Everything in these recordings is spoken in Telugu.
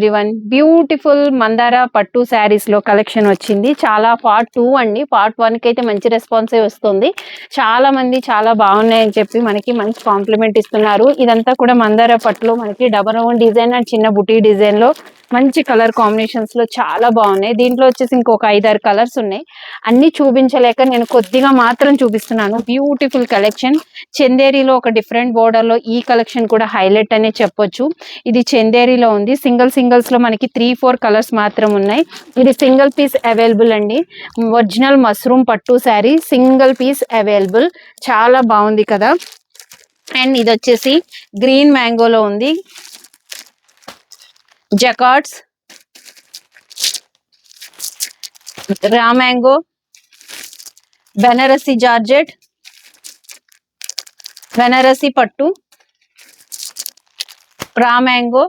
ఎవ్రీవన్ బ్యూటిఫుల్ మందార పట్టు శారీస్లో కలెక్షన్ వచ్చింది. చాలా పార్ట్ టూ అండి. పార్ట్ వన్కి అయితే మంచి రెస్పాన్సే వస్తుంది. చాలా మంది చాలా బాగున్నాయని చెప్పి మనకి మంచి కాంప్లిమెంట్ ఇస్తున్నారు. ఇదంతా కూడా మందార పట్టులో మనకి డబల్ రౌండ్ డిజైన్ అండ్ చిన్న బుటీ డిజైన్లో మంచి కలర్ కాంబినేషన్స్లో చాలా బాగున్నాయి. దీంట్లో వచ్చేసి ఇంకొక ఐదారు కలర్స్ ఉన్నాయి. అన్ని చూపించలేక నేను కొద్దిగా మాత్రం చూపిస్తున్నాను. Beautiful collection. చందేరిలో ఒక డిఫరెంట్ బోర్డర్లో ఈ కలెక్షన్ కూడా హైలైట్ అనే చెప్పొచ్చు. ఇది చందేరిలో ఉంది. సింగిల్ సింగిల్స్లో మనకి త్రీ ఫోర్ కలర్స్ మాత్రం ఉన్నాయి. ఇది సింగిల్ పీస్ అవైలబుల్ అండి. ఒరిజినల్ మష్రూమ్ పట్టు శారీ సింగిల్ పీస్ అవైలబుల్. చాలా బాగుంది కదా. అండ్ ఇది వచ్చేసి గ్రీన్ మ్యాంగోలో ఉంది. జకాట్స్ raw mango Banarasi georgette Banarasi పట్టు raw mango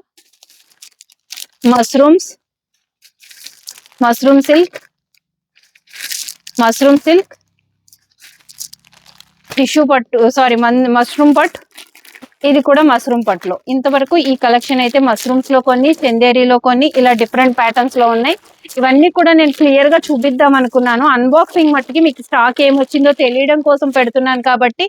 mushrooms mushroom silk mushroom silk tissue పట్టు సారీ మష్రూమ్ పట్ ఇది కూడా మష్రూమ్ పట్లో ఇంతవరకు ఈ కలెక్షన్ అయితే మష్రూమ్స్లో కొన్ని చందేరీలో కొన్ని ఇలా డిఫరెంట్ ప్యాటర్న్స్లో ఉన్నాయి. ఇవన్నీ కూడా నేను క్లియర్గా చూపిద్దాం అనుకున్నాను. అన్బాక్సింగ్ మట్టుకి మీకు స్టాక్ ఏం వచ్చిందో తెలియడం కోసం పెడుతున్నాను కాబట్టి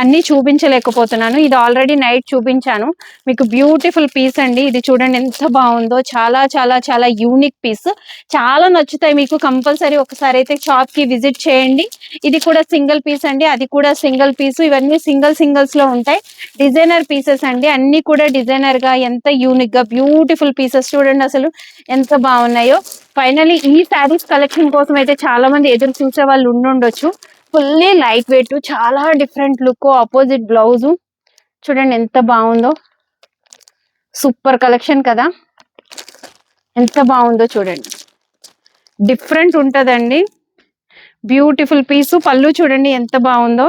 అన్ని చూపించలేకపోతున్నాను. ఇది ఆల్రెడీ నైట్ చూపించాను. మీకు బ్యూటిఫుల్ పీస్ అండి. ఇది చూడండి ఎంత బాగుందో. చాలా చాలా చాలా యూనిక్ పీస్ చాలా నచ్చుతాయి మీకు. కంపల్సరీ ఒకసారి అయితే షాప్కి విజిట్ చేయండి. ఇది కూడా సింగిల్ పీస్ అండి. అది కూడా సింగిల్ పీస్ ఇవన్నీ సింగిల్ సింగిల్స్లో ఉంటాయి. డిజైనర్ పీసెస్ అండి. అన్ని కూడా డిజైనర్గా ఎంత యూనిక్గా బ్యూటిఫుల్ పీసెస్ చూడండి అసలు ఎంత బాగున్నాయో. ఫైనలీ ఈ శారీస్ కలెక్షన్ కోసం అయితే చాలా మంది ఎదురు చూసే వాళ్ళు ఉండుండొచ్చు ఫుల్లీ లైట్ వెయిట్ చాలా డిఫరెంట్ లుక్ ఆపోజిట్ బ్లౌజ్ చూడండి ఎంత బాగుందో. సూపర్ కలెక్షన్ కదా. ఎంత బాగుందో చూడండి. డిఫరెంట్ ఉంటుందండి. బ్యూటిఫుల్ పీసు పళ్ళు చూడండి ఎంత బాగుందో.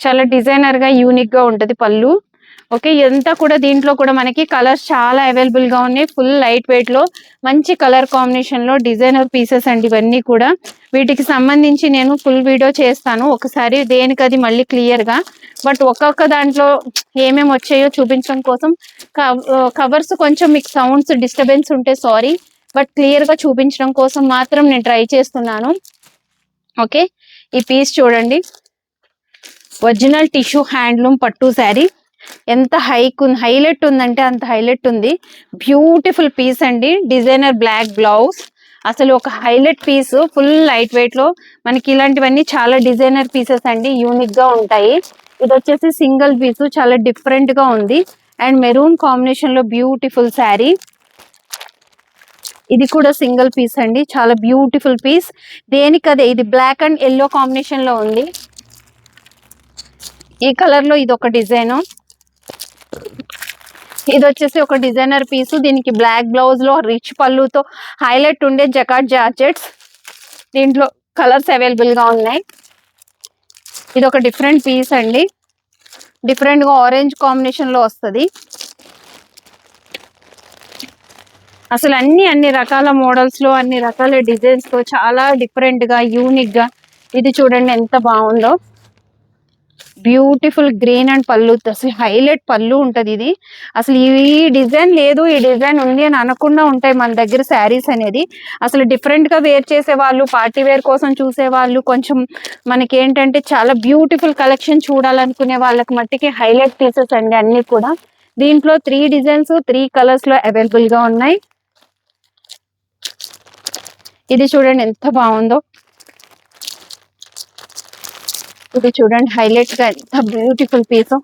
చాలా డిజైనర్గా యూనిక్గా పళ్ళు. ఓకే ఇదంతా కూడా దీంట్లో కూడా మనకి కలర్స్ చాలా అవైలబుల్గా ఉన్నాయి. ఫుల్ లైట్ వెయిట్లో మంచి కలర్ కాంబినేషన్లో డిజైనర్ పీసెస్ అండి ఇవన్నీ కూడా. వీటికి సంబంధించి నేను ఫుల్ వీడియో చేస్తాను. ఒకసారి దేనికి అది మళ్ళీ క్లియర్గా. బట్ ఒక్కొక్క దాంట్లో ఏమేమి వచ్చాయో చూపించడం కోసం కవర్స్ కొంచెం మీకు సౌండ్స్ డిస్టర్బెన్స్ ఉంటే సారీ. బట్ క్లియర్గా చూపించడం కోసం మాత్రం నేను ట్రై చేస్తున్నాను. ఓకే ఈ పీస్ చూడండి. ఒరిజినల్ టిష్యూ హ్యాండ్లూమ్ పట్టు శారీ. ఎంత హైక్ హైలైట్ ఉందంటే అంత హైలైట్ ఉంది. బ్యూటిఫుల్ పీస్ అండి. Designer black blouse. అసలు ఒక హైలైట్ పీస్ ఫుల్ లైట్ వెయిట్లో. మనకి ఇలాంటివన్నీ చాలా డిజైనర్ పీసెస్ అండి. యూనిక్గా ఉంటాయి. ఇది వచ్చేసి సింగిల్ పీస్. చాలా డిఫరెంట్గా ఉంది. అండ్ మెరూన్ కాంబినేషన్లో బ్యూటిఫుల్ శారీ. ఇది కూడా సింగిల్ పీస్ అండి. చాలా బ్యూటిఫుల్ పీస్. దేనికి అదే? ఇది బ్లాక్ అండ్ ఎల్లో కాంబినేషన్లో ఉంది. ఈ కలర్లో ఇది ఒక డిజైన్. ఇది వచ్చేసి ఒక డిజైనర్ పీస్. దీనికి బ్లాక్ బ్లౌజ్లో రిచ్ పళ్ళుతో హైలైట్ ఉండే జకాట్ జార్జెట్స్. దీంట్లో కలర్స్ అవైలబుల్గా ఉన్నాయి. ఇది ఒక డిఫరెంట్ పీస్ అండి. డిఫరెంట్గా ఆరెంజ్ కాంబినేషన్లో వస్తుంది. అసలు అన్ని అన్ని రకాల మోడల్స్లో అన్ని రకాల డిజైన్స్తో చాలా డిఫరెంట్గా యూనిక్గా. ఇది చూడండి ఎంత బాగుందో. బ్యూటిఫుల్ గ్రీన్ అండ్ పళ్ళు అసలు హైలైట్ పళ్ళు ఉంటుంది ఇది. అసలు ఈ డిజైన్ లేదు ఈ డిజైన్ ఉంది అని అనకుండా ఉంటాయి మన దగ్గర శారీస్ అనేది. అసలు డిఫరెంట్గా వేర్ చేసే వాళ్ళు పార్టీ వేర్ కోసం చూసే వాళ్ళు కొంచెం మనకి ఏంటంటే చాలా బ్యూటిఫుల్ కలెక్షన్ చూడాలనుకునే వాళ్ళకి మట్టికి హైలైట్ పీసెస్ అండి అన్ని కూడా. దీంట్లో త్రీ డిజైన్స్ త్రీ కలర్స్లో అవైలబుల్గా ఉన్నాయి. ఇది చూడండి ఎంత బాగుందో. ఇది చూడండి హైలైట్గా ఎంత బ్యూటిఫుల్ పీస్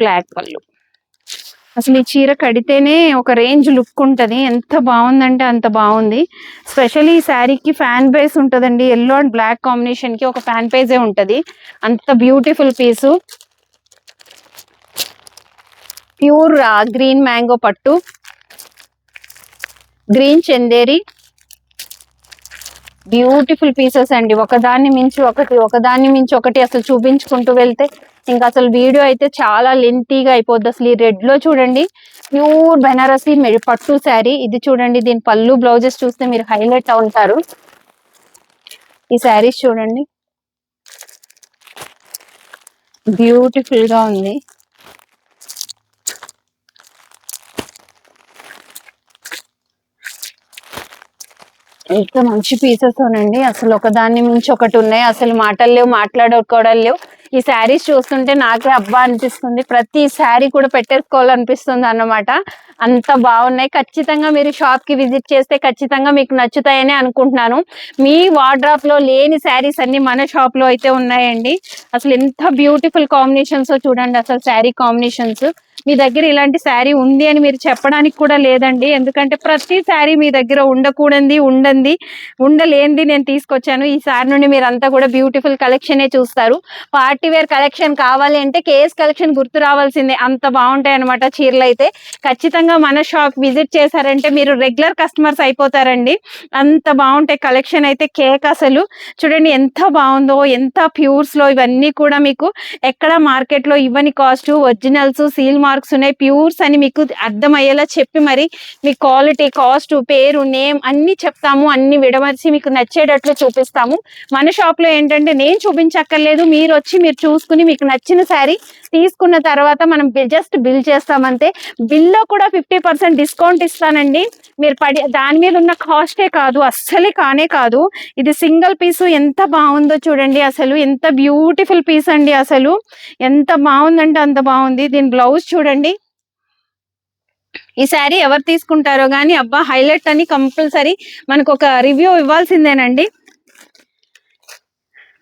బ్లాక్ పళ్ళు అసలు ఈ చీర కడితేనే ఒక రేంజ్ లుక్ ఉంటుంది. ఎంత బాగుందంటే అంత బాగుంది. స్పెషల్లీ ఈ శారీకి ఫ్యాన్ బేస్ ఉంటుందండి. ఎల్లో అండ్ బ్లాక్ కాంబినేషన్కి ఒక ఫ్యాన్ పేజే ఉంటుంది. అంత beautiful piece pure green mango పట్టు. గ్రీన్ చందేరి బ్యూటిఫుల్ పీసెస్ అండి. ఒకదాన్ని మించి ఒకటి ఒకదాన్ని మించి ఒకటి అసలు చూపించుకుంటూ వెళ్తే ఇంకా అసలు వీడియో అయితే చాలా లెంతీగా అయిపోద్ది. అసలు ఈ రెడ్లో చూడండి ప్యూర్ బెనారసి మెడి పట్టు శారీ. ఇది చూడండి దీని పళ్ళు బ్లౌజెస్ చూస్తే మీరు హైలైట్ ఉంటారు ఈ శారీస్ చూడండి. బ్యూటిఫుల్గా ఉంది. ఎంత మంచి పీసెస్ అండి అసలు ఒకదాన్ని మించి ఒకటి ఉన్నాయి. అసలు మాటలు లేవు మాట్లాడుకోవడం లేవు. ఈ శారీస్ చూస్తుంటే నాకే అబ్బా అనిపిస్తుంది. ప్రతి శారీ కూడా పెట్టేసుకోవాలనిపిస్తుంది అన్నమాట. అంత బాగున్నాయి. ఖచ్చితంగా మీరు షాప్కి విజిట్ చేస్తే ఖచ్చితంగా మీకు నచ్చుతాయని అనుకుంటున్నాను. మీ వార్డ్రాప్లో లేని శారీస్ అన్ని మన షాప్లో అయితే ఉన్నాయండి. అసలు ఎంత బ్యూటిఫుల్ కాంబినేషన్స్ చూడండి. అసలు శారీ కాంబినేషన్స్ మీ దగ్గర ఇలాంటి శారీ ఉంది అని మీరు చెప్పడానికి కూడా లేదండి. ఎందుకంటే ప్రతి శారీ మీ దగ్గర ఉండకూడంది ఉండండి ఉండలేంది నేను తీసుకొచ్చాను. ఈ శారీ నుండి మీరు అంతా కూడా బ్యూటిఫుల్ కలెక్షన్ చూస్తారు. పార్టీ వేర్ కలెక్షన్ కావాలి అంటే కేఎస్ కలెక్షన్ గుర్తు రావాల్సిందే. అంత బాగుంటాయి అనమాట చీరలు అయితే. ఖచ్చితంగా మన షాప్ విజిట్ చేశారంటే మీరు రెగ్యులర్ కస్టమర్స్ అయిపోతారండి. అంత బాగుంటాయి కలెక్షన్ అయితే కేక్ అసలు. చూడండి ఎంత బాగుందో ఎంత ప్యూర్స్లో ఇవన్నీ కూడా మీకు ఎక్కడ మార్కెట్లో ఇవ్వని కాస్ట్ ఒరిజినల్స్ సీల్ మార్క్స్ ఉన్నాయి. ప్యూర్స్ అని మీకు అర్థమయ్యేలా చెప్పి మరి మీ క్వాలిటీ కాస్ట్ పేరు నేమ్ అన్ని చెప్తాము. అన్ని విడమర్చి మీకు నచ్చేటట్లు చూపిస్తాము. మన షాప్లో ఏంటంటే నేను చూపించక్కర్లేదు. మీరు వచ్చి మీరు చూసుకుని మీకు నచ్చిన శారీ తీసుకున్న తర్వాత మనం జస్ట్ బిల్ చేస్తామంతే. బిల్లో కూడా ఫిఫ్టీ పర్సెంట్ డిస్కౌంట్ ఇస్తానండి. మీరు పడి దాని మీద ఉన్న కాస్టే కాదు. అస్సలే కానే కాదు. ఇది సింగిల్ పీస్ ఎంత బాగుందో చూడండి అసలు. ఎంత బ్యూటిఫుల్ పీస్ అండి అసలు. ఎంత బాగుందంటే అంత బాగుంది. దీని బ్లౌజ్ చూడండి. ఈ శారీ ఎవరు తీసుకుంటారో కానీ అబ్బా హైలైట్ అని కంపల్సరీ మనకు ఒక రివ్యూ ఇవ్వాల్సిందేనండి.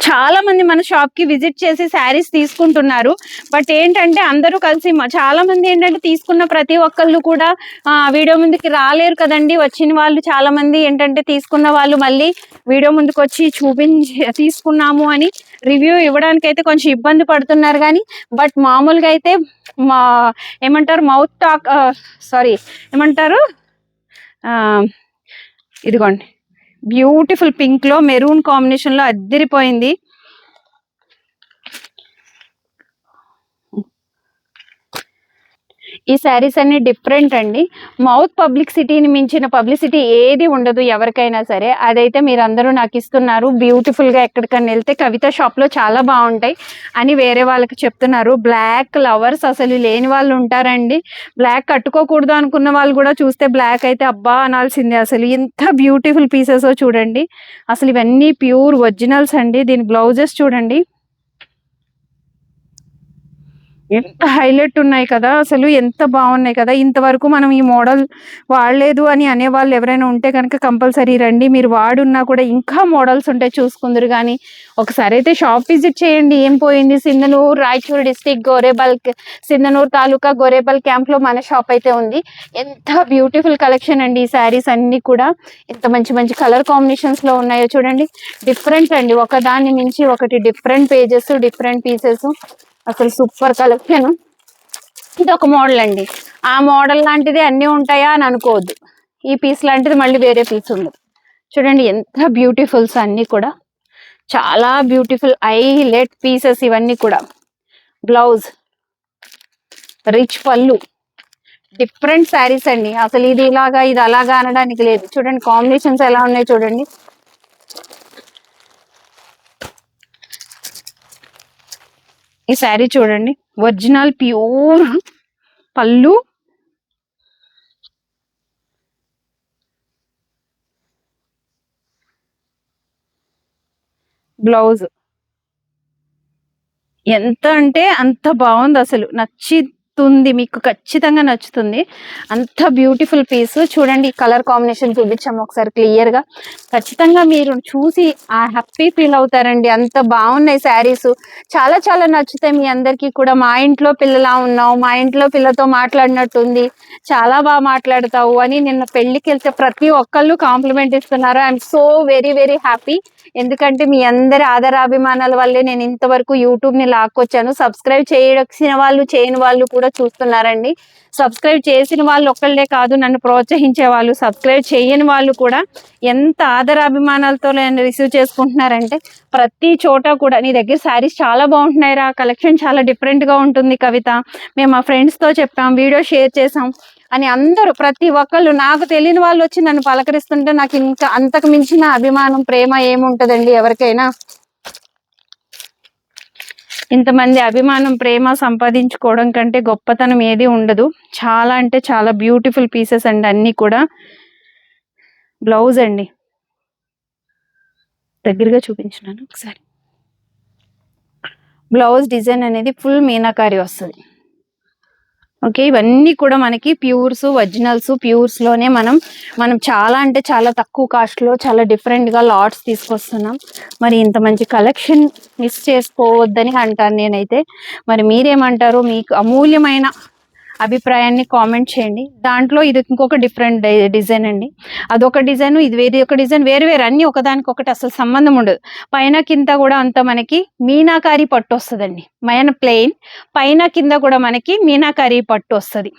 చాలా మంది మన షాప్కి విజిట్ చేసి శారీస్ తీసుకుంటున్నారు. బట్ ఏంటంటే అందరూ కలిసి చాలా మంది ఏంటంటే తీసుకున్న ప్రతి ఒక్కళ్ళు కూడా వీడియో ముందుకి రాలేరు కదండి. వచ్చిన వాళ్ళు చాలా మంది ఏంటంటే తీసుకున్న వాళ్ళు మళ్ళీ వీడియో ముందుకు వచ్చి చూపించి తీసుకున్నాము అని రివ్యూ ఇవ్వడానికి అయితే కొంచెం ఇబ్బంది పడుతున్నారు కానీ బట్ మామూలుగా అయితే మా ఏమంటారు మౌత్ టాక్ సారీ ఏమంటారు ఇదిగోండి బ్యూటిఫుల్ పింక్లో మెరూన్ కాంబినేషన్లో అద్దరిపోయింది. ఈ శారీస్ అన్ని డిఫరెంట్ అండి. మౌత్ పబ్లిసిటీని మించిన పబ్లిసిటీ ఏది ఉండదు ఎవరికైనా సరే. అదైతే మీరు అందరూ నాకు ఇస్తున్నారు. బ్యూటిఫుల్గా ఎక్కడికన్నా వెళ్తే కవిత షాప్లో చాలా బాగుంటాయి అని వేరే వాళ్ళకి చెప్తున్నారు. బ్లాక్ లవర్స్ అసలు లేని వాళ్ళు ఉంటారండి. బ్లాక్ కట్టుకోకూడదు అనుకున్న వాళ్ళు కూడా చూస్తే బ్లాక్ అయితే అబ్బా అనాల్సిందే అసలు. ఎంత బ్యూటిఫుల్ పీసెస్ చూడండి. అసలు ఇవన్నీ ప్యూర్ ఒరిజినల్స్ అండి. దీని బ్లౌజెస్ చూడండి. ఎంత హైలైట్ ఉన్నాయి కదా అసలు ఎంత బాగున్నాయి కదా. ఇంతవరకు మనం ఈ మోడల్ వాడలేదు అని అనేవాళ్ళు ఎవరైనా ఉంటే కనుక కంపల్సరీ రండి. మీరు వాడున్నా కూడా ఇంకా మోడల్స్ ఉంటాయి చూసుకుందరు కానీ ఒకసారి అయితే షాప్ విజిట్ చేయండి. ఏం పోయింది? సింధనూరు రాయచూరు డిస్టిక్ గోరేబల్ సింధనూరు తాలూకా గోరేబల్ క్యాంప్లో మన షాప్ అయితే ఉంది. ఎంత బ్యూటిఫుల్ కలెక్షన్ అండి ఈ శారీస్ అన్ని కూడా. ఎంత మంచి మంచి కలర్ కాంబినేషన్స్లో ఉన్నాయో చూడండి. డిఫరెంట్ అండి. ఒకదాన్ని మించి ఒకటి డిఫరెంట్ పేజెస్ డిఫరెంట్ పీసెస్. అసలు సూపర్ కలెక్షన్ ఇది ఒక మోడల్ అండి. ఆ మోడల్ లాంటిది అన్నీ ఉంటాయా అని అనుకోవద్దు. ఈ పీస్ లాంటిది మళ్ళీ వేరే పీస్ ఉండదు. చూడండి ఎంత బ్యూటిఫుల్స్ అన్నీ కూడా. చాలా బ్యూటిఫుల్ హైలైట్ పీసెస్ ఇవన్నీ కూడా. బ్లౌజ్ రిచ్ పళ్ళు. డిఫరెంట్ శారీస్ అండి. అసలు ఇది ఇలాగా ఇది అలాగా అనడానికి లేదు. చూడండి కాంబినేషన్స్ ఎలా ఉన్నాయి చూడండి. ఈ శారీ చూడండి. ఒరిజినల్ ప్యూర్ పళ్ళు. బ్లౌజ్. ఎంత అంటే అంత బాగుంది అసలు. నచ్చి నచ్చుతుంది మీకు ఖచ్చితంగా నచ్చుతుంది. అంత బ్యూటిఫుల్ పీస్ చూడండి కలర్ కాంబినేషన్ చూపించాము ఒకసారి క్లియర్గా ఖచ్చితంగా మీరు చూసి ఆ హ్యాపీ ఫీల్ అవుతారండి. అంత బాగున్నాయి శారీస్ చాలా చాలా నచ్చుతాయి మీ అందరికీ కూడా. మా ఇంట్లో పిల్లలా ఉన్నావు మా ఇంట్లో పిల్లతో మాట్లాడినట్టుంది. చాలా బాగా మాట్లాడతావు అని నిన్న పెళ్ళికి వెళ్తే ప్రతి ఒక్కళ్ళు కాంప్లిమెంట్ ఇస్తున్నారు. I'm so very very happy ఎందుకంటే మీ అందరి ఆదరాభిమానాల వల్లే నేను ఇంతవరకు యూట్యూబ్ని లాక్కొచ్చాను. సబ్స్క్రైబ్ చేయాల్సిన వాళ్ళు చేయని వాళ్ళు కూడా చూస్తున్నారండి. సబ్స్క్రైబ్ చేసిన వాళ్ళు ఒక్కళ్ళే కాదు నన్ను ప్రోత్సహించే వాళ్ళు సబ్స్క్రైబ్ చేయని వాళ్ళు కూడా ఎంత ఆదరాభిమానాలతో నేను రిసీవ్ చేసుకుంటున్నారంటే ప్రతి చోట కూడా నీ దగ్గర శారీస్ చాలా బాగుంటున్నాయి రా కలెక్షన్ చాలా డిఫరెంట్గా ఉంటుంది కవిత. మేము మా ఫ్రెండ్స్తో చెప్పాం వీడియో షేర్ చేసాం అని అందరూ ప్రతి ఒక్కళ్ళు నాకు తెలియని వాళ్ళు వచ్చి నన్ను పలకరిస్తుంటే నాకు ఇంకా అంతకు మించిన అభిమానం ప్రేమ ఏముంటదండి ఎవరికైనా? ఇంతమంది అభిమానం ప్రేమ సంపాదించుకోవడం కంటే గొప్పతనం ఏది ఉండదు. చాలా అంటే చాలా బ్యూటిఫుల్ పీసెస్ అండి అన్నీ కూడా. బ్లౌజ్ అండి. దగ్గరగా చూపించినాను ఒకసారి. బ్లౌజ్ డిజైన్ అనేది ఫుల్ మీనాకారి వస్తుంది. ఓకే? ఇవన్నీ కూడా మనకి ప్యూర్స్ ఒరిజినల్స్ ప్యూర్స్లోనే మనం మనం చాలా అంటే చాలా తక్కువ కాస్ట్లో చాలా డిఫరెంట్గా లాట్స్ తీసుకొస్తున్నాం. మరి ఇంత మంచి కలెక్షన్ మిస్ చేసుకోవద్దని అంటాను నేనైతే. మరి మీరేమంటారు మీకు అమూల్యమైన అభిప్రాయాన్ని కామెంట్ చేయండి. దాంట్లో ఇది ఇంకొక డిఫరెంట్ డిజైన్ అండి. అదొక డిజైన్ ఇది వేరే ఒక డిజైన్ వేరు వేరు. అన్ని ఒకదానికి ఒకటి అసలు సంబంధం ఉండదు. పైన కింద కూడా అంత మనకి మీనాకారి పట్టు వస్తుందండి. మైన ప్లెయిన్ పైన కింద కూడా మనకి మీనాకారి పట్టు వస్తుంది.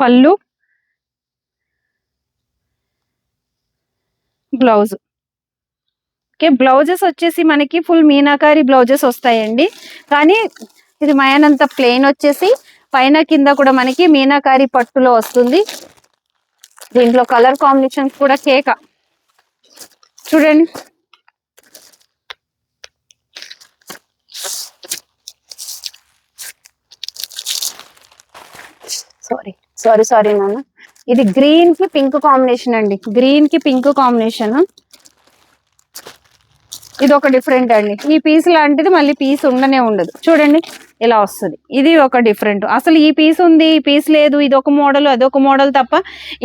పళ్ళు బ్లౌజ్. ఓకే బ్లౌజెస్ వచ్చేసి మనకి ఫుల్ మీనాకారి బ్లౌజెస్ వస్తాయండి. కానీ ఇది మయానంత ప్లెయిన్ వచ్చేసి పైన కింద కూడా మనకి మీనాకారి పట్టులో వస్తుంది. దీంట్లో కలర్ కాంబినేషన్స్ కూడా కేక. చూడండి. సారీ సారీ సారీ నాన్న. ఇది గ్రీన్కి పింక్ కాంబినేషన్ అండి. గ్రీన్కి పింక్ కాంబినేషన్. ఇది ఒక డిఫరెంట్ అండి. ఈ పీస్ లాంటిది మళ్ళీ పీస్ ఉండనే ఉండదు. చూడండి ఇలా వస్తుంది. ఇది ఒక డిఫరెంట్ అసలు ఈ పీస్ ఉంది ఈ పీస్ లేదు ఇది ఒక మోడల్ అదొక మోడల్ తప్ప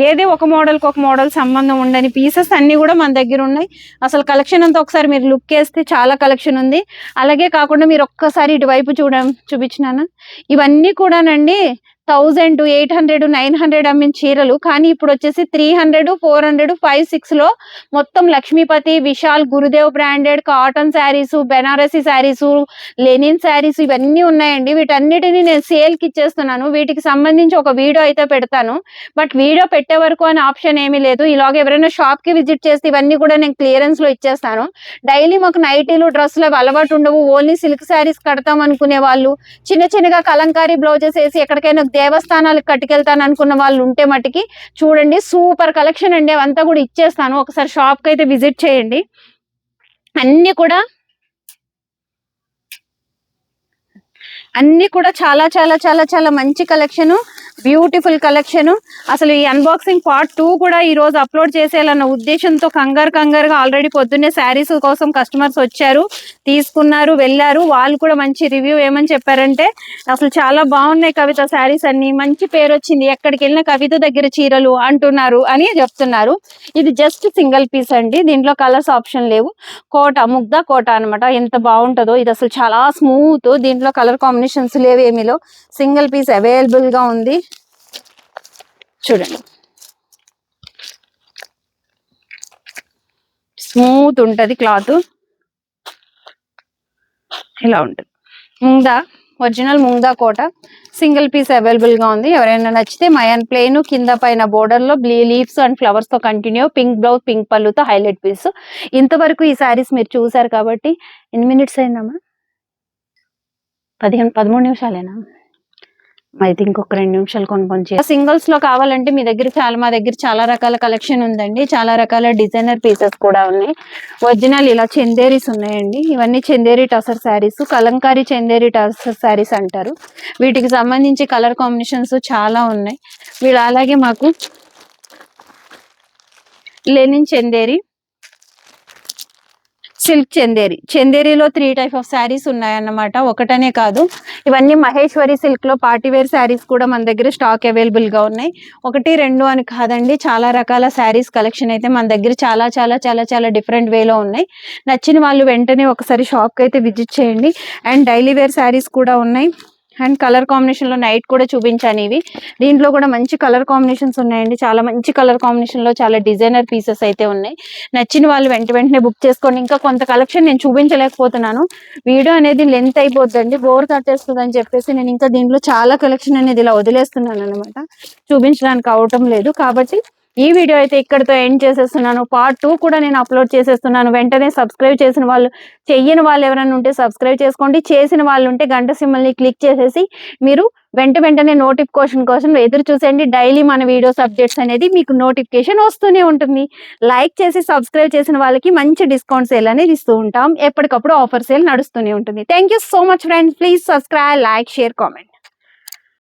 ఏదే ఒక మోడల్కి ఒక మోడల్ సంబంధం ఉండని పీసెస్ అన్నీ కూడా మన దగ్గర ఉన్నాయి. అసలు కలెక్షన్ అంతా ఒకసారి మీరు లుక్ వేస్తే చాలా కలెక్షన్ ఉంది. అలాగే కాకుండా మీరు ఒక్కసారి ఇటువైపు చూడ చూపించినాను? ఇవన్నీ కూడానండి thousand eight hundred nine hundred అమ్మిన చీరలు. కానీ ఇప్పుడు వచ్చేసి three hundred four hundred five సిక్స్లో మొత్తం Laxmipati Vishal Gurudev branded cotton saris Banarasi saris linen saris ఇవన్నీ ఉన్నాయండి. వీటన్నిటిని నేను సేల్కి ఇచ్చేస్తున్నాను. వీటికి సంబంధించి ఒక వీడియో అయితే పెడతాను. బట్ వీడియో పెట్టే వరకు అనే ఆప్షన్ ఏమీ లేదు. ఇలాగ ఎవరైనా షాప్కి విజిట్ చేస్తే ఇవన్నీ కూడా నేను క్లియరెన్స్లో ఇచ్చేస్తాను. డైలీ మాకు నైటీలు డ్రెస్సులు అవి అలవాటు ఉండవు. ఓన్లీ సిల్క్ శారీస్ కడతాం అనుకునే వాళ్ళు చిన్న చిన్నగా కలంకారీ బ్లౌజెస్ వేసి ఎక్కడికైనా దేవస్థానాలకు కట్టుకెళ్తాను అనుకున్న వాళ్ళు ఉంటే మటుకి చూడండి సూపర్ కలెక్షన్ అండి. అవంతా కూడా ఇచ్చేస్తాను. ఒకసారి షాప్కి అయితే విజిట్ చేయండి. అన్ని కూడా అన్ని కూడా చాలా చాలా చాలా చాలా మంచి కలెక్షన్ బ్యూటిఫుల్ కలెక్షన్. అసలు ఈ అన్బాక్సింగ్ పార్ట్ టూ కూడా ఈ రోజు అప్లోడ్ చేసేయాలన్న ఉద్దేశంతో కంగారు కంగారుగా ఆల్రెడీ పొద్దున్నే శారీస్ కోసం కస్టమర్స్ వచ్చారు తీసుకున్నారు వెళ్ళారు. వాళ్ళు కూడా మంచి రివ్యూ ఏమని చెప్పారంటే అసలు చాలా బాగున్నాయి కవిత శారీస్ అన్ని మంచి పేరు వచ్చింది ఎక్కడికి వెళ్ళిన కవిత దగ్గర చీరలు అంటున్నారు అని చెప్తున్నారు. ఇది జస్ట్ సింగిల్ పీస్ అండి దీంట్లో కలర్స్ ఆప్షన్ లేవు. కోట ముగ్ధ కోట అన్నమాట ఎంత బాగుంటుందో. ఇది అసలు చాలా స్మూత్ దీంట్లో కలర్ కాంబినేషన్స్ లేవు ఏమీలో సింగిల్ పీస్ అవైలబుల్గా ఉంది. చూడండి. స్మూత్ ఉంటుంది క్లాత్. ఇలా ఉంటుంది. ముందా ఒరిజినల్ ముందా కోట. సింగిల్ పీస్ అవైలబుల్గా ఉంది. ఎవరైనా నచ్చితే మయన్ ప్లెయిన్ కింద పైన బోర్డర్లో లీవ్స్ అండ్ ఫ్లవర్స్తో కంటిన్యూ పింక్ బ్లౌజ్ పింక్ పళ్ళుతో హైలైట్ పీస్ ఇంతవరకు ఈ శారీస్ మీరు చూసారు కాబట్టి ఎన్ని మినిట్స్ అయిందమ్మా? పదిహేను పదమూడు నిమిషాలేనా? అయితే ఇంకొక రెండు నిమిషాలు కొనుక్కొని సింగిల్స్లో కావాలంటే మీ దగ్గర చాలా మా దగ్గర చాలా రకాల కలెక్షన్ ఉందండి. చాలా రకాల డిజైనర్ పీసెస్ కూడా ఉన్నాయి. ఒరిజినల్ ఇలా చందేరీస్ ఉన్నాయండి. ఇవన్నీ చందేరి టసర్ శారీస్ కలంకారీ చందేరి టసర్ శారీస్ అంటారు. వీటికి సంబంధించి కలర్ కాంబినేషన్స్ చాలా ఉన్నాయి. వీళ్ళు అలాగే మాకు లెనిన్ చందేరి సిల్క్ చందేరి. చందేరిలో త్రీ టైప్ ఆఫ్ శారీస్ ఉన్నాయన్నమాట. ఒకటనే కాదు. ఇవన్నీ మహేశ్వరి సిల్క్లో పార్టీ వేర్ శారీస్ కూడా మన దగ్గర స్టాక్ అవైలబుల్గా ఉన్నాయి. ఒకటి రెండు అని కాదండి. చాలా రకాల శారీస్ కలెక్షన్ అయితే మన దగ్గర చాలా చాలా చాలా చాలా డిఫరెంట్ వేలో ఉన్నాయి. నచ్చిన వాళ్ళు వెంటనే ఒకసారి షాప్కి అయితే విజిట్ చేయండి. అండ్ డైలీ వేర్ శారీస్ కూడా ఉన్నాయి. అండ్ కలర్ కాంబినేషన్లో నైట్ కూడా చూపించాను ఇవి. దీంట్లో కూడా మంచి కలర్ కాంబినేషన్స్ ఉన్నాయండి. చాలా మంచి కలర్ కాంబినేషన్లో చాలా డిజైనర్ పీసెస్ అయితే ఉన్నాయి. నచ్చిన వాళ్ళు వెంట వెంటనే బుక్ చేసుకోండి. ఇంకా కొంత కలెక్షన్ నేను చూపించలేకపోతున్నాను. వీడియో అనేది లెంత్ అయిపోద్దండి. బోర్ తట్టేస్తుంది అని చెప్పేసి నేను ఇంకా దీంట్లో చాలా కలెక్షన్ అనేది ఇలా వదిలేస్తున్నాను అనమాట చూపించడానికి అవటం లేదు. కాబట్టి ఈ వీడియో అయితే ఇక్కడితో ఎండ్ చేసేస్తున్నాను. పార్ట్ టూ కూడా నేను అప్లోడ్ చేసేస్తున్నాను. వెంటనే సబ్స్క్రైబ్ చేసిన వాళ్ళు చెయ్యని వాళ్ళు ఎవరైనా ఉంటే సబ్స్క్రైబ్ చేసుకోండి. చేసిన వాళ్ళు ఉంటే గంట సింబల్ని క్లిక్ చేసేసి మీరు వెంట వెంటనే నోటిఫికేషన్ కోసం ఎదురు చూసేయండి. డైలీ మన వీడియోస్ అప్డేట్స్ అనేది మీకు నోటిఫికేషన్ వస్తూనే ఉంటుంది. లైక్ చేసి సబ్స్క్రైబ్ చేసిన వాళ్ళకి మంచి డిస్కౌంట్ సేల్ అనేది ఇస్తూ ఉంటాం. ఎప్పటికప్పుడు ఆఫర్ సేల్ నడుస్తూనే ఉంటుంది. Thank you so much friends please subscribe like share comment